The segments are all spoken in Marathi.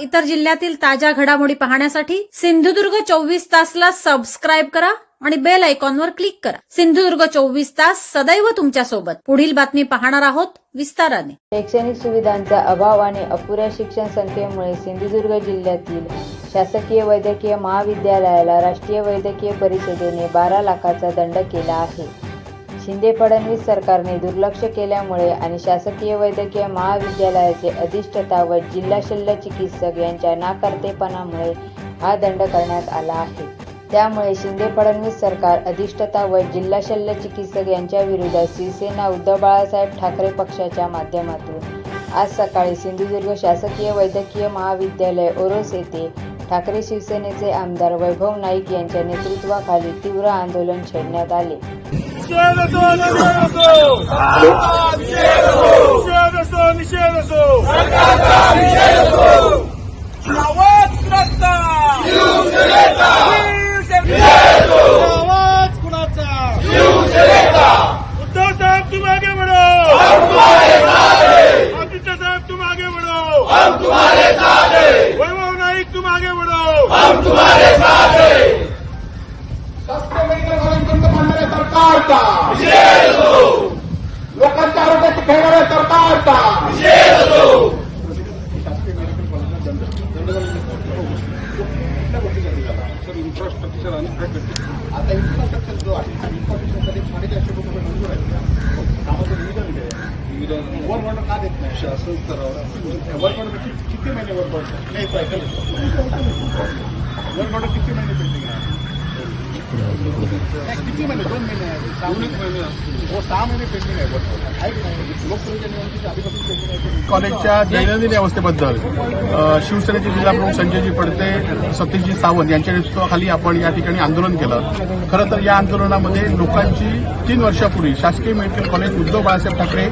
इतर जिल्ह्यातील ताज्या घडामोडी पाहण्यासाठी सिंधुदुर्ग चोवीस तासला सबस्क्राईब करा आणि बेल आयकॉनवर क्लिक करा. सिंधुदुर्ग चोवीस तास सदैव तुमच्यासोबत. पुढील बातमी पाहणार आहोत विस्ताराने. शैक्षणिक सुविधांचा अभाव आणि अपुऱ्या शिक्षण संख्येमुळे सिंधुदुर्ग जिल्ह्यातील शासकीय वैद्यकीय महाविद्यालयाला राष्ट्रीय वैद्यकीय परिषदेने बारा लाखाचा दंड केला आहे. शिंदे फडणवीस सरकारने दुर्लक्ष केल्यामुळे आणि शासकीय वैद्यकीय महाविद्यालयाचे अधिष्ठता व जिल्हा शल्य चिकित्सक यांच्या नाकर्तेपणामुळे हा दंड करण्यात आला आहे. त्यामुळे शिंदे फडणवीस सरकार अधिष्ठता व जिल्हा शल्य चिकित्सक यांच्या विरोधात शिवसेना उद्धव बाळासाहेब ठाकरे पक्षाच्या माध्यमातून आज सकाळी सिंधुदुर्ग शासकीय वैद्यकीय महाविद्यालय ओरोस येथे ठाकरे शिवसेनेचे आमदार वैभव नाईक यांच्या नेतृत्वाखाली तीव्र आंदोलन छेडण्यात आले. निषेध असो निषेध असो निषेध असो निषेध असो आवाज कुणाचा आवाज कुणाचा उद्धव साहेब तुम आगे बढ़ो आदित्य साहेब तुम आगे बढ़ो वैभव नाईक तुम आगे बढ़ो सरकारचा लोकांच्या आरोग्याची खेळणाऱ्या सरकारचा आता. इन्फ्रास्ट्रक्चर जो आहे इन्फ्रास्ट्रक्चरमध्ये साडेचारशे कोटी रुपये मंजूर आहे. कामाचं निवेदन दिलं आहे म्हणजे का देत नाही? शासन स्तरावर. म्हणजे वर ऑर्डर किती महिने वर्क ऑर्डर नाही वर ऑर्डर किती महिने पेंडिंग आहे? किती महिने दोन महिने आहे सहा महिने पेंडिंग आहे लोकसभेच्या निवडणुकीच्या आधीपासून पेंडिंग आहे कॉलेजच्या दैनंदिन व्यवस्थेबद्दल शिवसेनेचे जिल्हाप्रमुख संजयजी पडते सतीशजी सावंत यांच्या नेतृत्वाखाली आपण या ठिकाणी आंदोलन केलं. खरं तर या आंदोलनामध्ये लोकांची तीन वर्षापूर्वी शासकीय मेडिकल कॉलेज उद्धव बाळासाहेब ठाकरे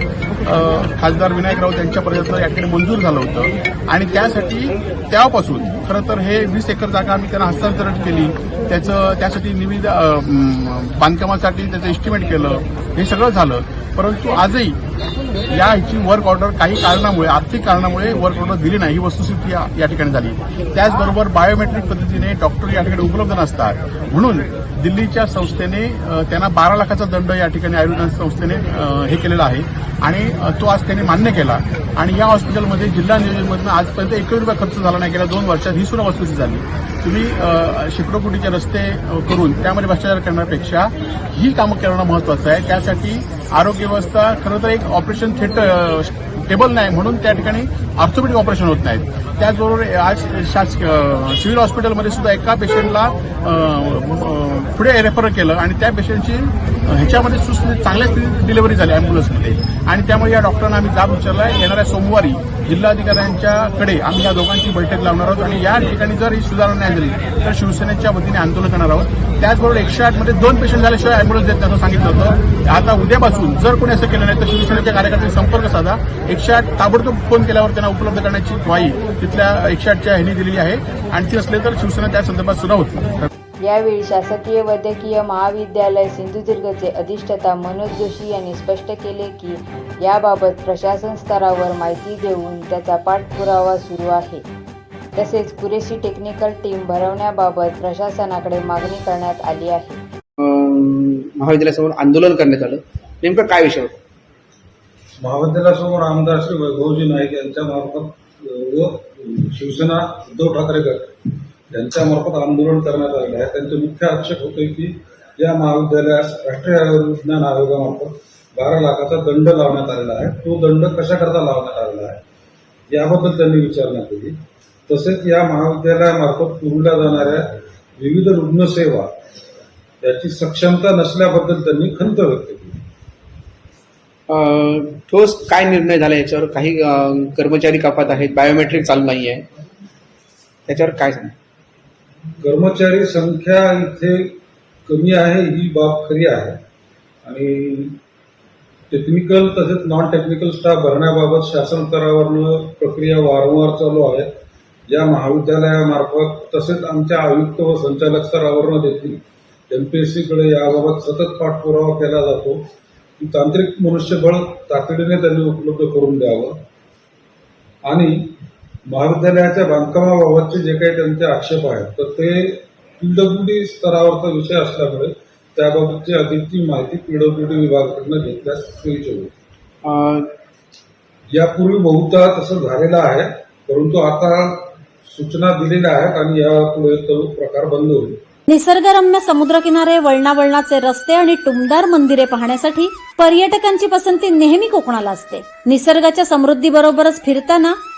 खासदार विनायक राऊत यांच्यापर्यंत या ठिकाणी मंजूर झालं होतं. आणि त्यासाठी तेव्हापासून खरं तर हे वीस एकर जागा आम्ही त्यांना हस्तांतरण केली. त्याचं त्यासाठी निविदा बांधकामासाठी त्याचं एस्टिमेट केलं. हे सगळं झालं. परंतु आजही या ह्याची वर्क ऑर्डर काही कारणामुळे आर्थिक कारणामुळे वर्क ऑर्डर दिली नाही. ही वस्तुस्थिती या ठिकाणी झाली. त्याचबरोबर बायोमेट्रिक पद्धतीने डॉक्टर या ठिकाणी उपलब्ध नसतात. म्हणून दिल्लीच्या संस्थेने त्यांना बारा लाखाचा दंड या ठिकाणी आयुर्वेद संस्थेने हे केलेला आहे. आणि तो आज त्यांनी मान्य केला. आणि या हॉस्पिटलमध्ये जिल्हा नियोजनमधून आजपर्यंत एकही रुपया खर्च झाला नाही. गेल्या दोन वर्षात ही सुद्धा वस्तुस्थिती झाली. तुम्ही अ, शेकडो कोटीचे रस्ते करून त्यामध्ये भ्रष्टाचार करण्यापेक्षा ही कामं करणं महत्वाचं आहे. त्यासाठी आरोग्य व्यवस्था खरं तर एक ऑपरेशन थिएटर टेबल नाही म्हणून त्या ठिकाणी ऑर्थोपेडिक ऑपरेशन होत नाहीत. त्याचबरोबर आज शासकीय सिव्हिल हॉस्पिटलमध्ये सुद्धा एका पेशंटला पुढे रेफर केलं आणि त्या पेशंटची ह्याच्यामध्ये सुस्थिती चांगल्या स्थितीत डिलिव्हरी झाली अँब्युलन्समध्ये आणि त्यामुळे या डॉक्टरांना आम्ही जाब विचारलाय. येणाऱ्या सोमवारी जिल्हाधिकाऱ्यांच्याकडे आम्ही या दोघांची बैठक लावणार आहोत. आणि या ठिकाणी जर ही सुधारणा नाही झाली तर शिवसेनेच्या वतीने आंदोलन करणार आहोत. त्याचबरोबर एकशे आठमध्ये दोन पेशंट झाल्याशिवाय अँब्युलन्स देत नाही असं सांगितलं होतं. आता उद्यापासून जर कोणी असं केलं नाही तर शिवसेनेच्या कार्यकर्त्यांनी संपर्क साधा. एकशे आठ ताबडतोब फोन केल्यावर त्यांना उपलब्ध करण्याची ग्वाही तिथल्या एकशे आठच्या ह्यांनी दिलेली आहे. आणखी असले तर शिवसेना त्या संदर्भात सुद्धा होती यावेळी शासकीय वैद्यकीय महाविद्यालय सिंधुदुर्गचे अधिष्ठता मनोज जोशी यांनी स्पष्ट केले की याबाबत प्रशासन स्तरावर माहिती देऊन त्याचा पाठपुरावा सुरू आहे. तसेच पुरेशी टेक्निकल टीम भरवण्याबाबत प्रशासनाकडे मागणी करण्यात आली आहे. महाविद्यालयासमोर आंदोलन करण्यात आलं. नेमकं काय विषय होता? महाविद्यालयासमोर आमदार श्री वैभवजी नाईक यांच्या मार्फत व शिवसेना उद्धव ठाकरे गट यांच्यामार्फत आंदोलन करण्यात आलेलं आहे. त्यांचे मुख्य आक्षेप होते की या महाविद्यालयास राष्ट्रीय आयुर्विज्ञान आयोगामार्फत बारा लाखाचा दंड लावण्यात आलेला आहे. तो दंड कशाकरता लावण्यात आलेला आहे याबद्दल त्यांनी विचारणा केली. तसेच या महाविद्यालयामार्फत पुरवल्या जाणाऱ्या विविध रुग्णसेवा याची सक्षमता नसल्याबद्दल त्यांनी खंत व्यक्त केली. ठोस काय निर्णय झाला याच्यावर? काही कर्मचारी कपात आहेत बायोमेट्रिक चालू नाही आहे त्याच्यावर काय सांग कर्मचारी संख्या इथे कमी आहे ही बाब खरी आहे. आणि टेक्निकल तसेच नॉन टेक्निकल स्टाफ भरण्याबाबत शासन स्तरावरनं प्रक्रिया वारंवार चालू आहे. या महाविद्यालयामार्फत तसेच आमच्या आयुक्त व संचालक स्तरावरनं देखील सीकडे याबाबत सतत पाठपुरावा केला जातो. तांत्रिक मनुष्यबळ तातडीने त्यांनी उपलब्ध करून द्यावं. आणि महाविद्यालयाच्या बांधकामाबाबतचे जे काही त्यांचे आक्षेप आहेत तर ते पीडब्ल्यूडी स्तरावरचा विषय असल्यामुळे त्याबाबतची अधिकची माहिती पीडब्ल्यूडी विभागाकडनं घेतल्यास सोयीचे होईल. अं, यापूर्वी बहुधा तसं झालेलं आहे परंतु आता सूचना दिलेल्या आहेत आणि यापुढे तो प्रकार बंद होईल. निसर्गरम्य समुद्रकिनारे वळणा वळणाचे रस्ते आणि टुमदार मंदिरे पाहण्यासाठी पर्यटकांची पसंती नेहमी कोकणाला असते. निसर्गाच्या समृद्धीबरोबरच फिरताना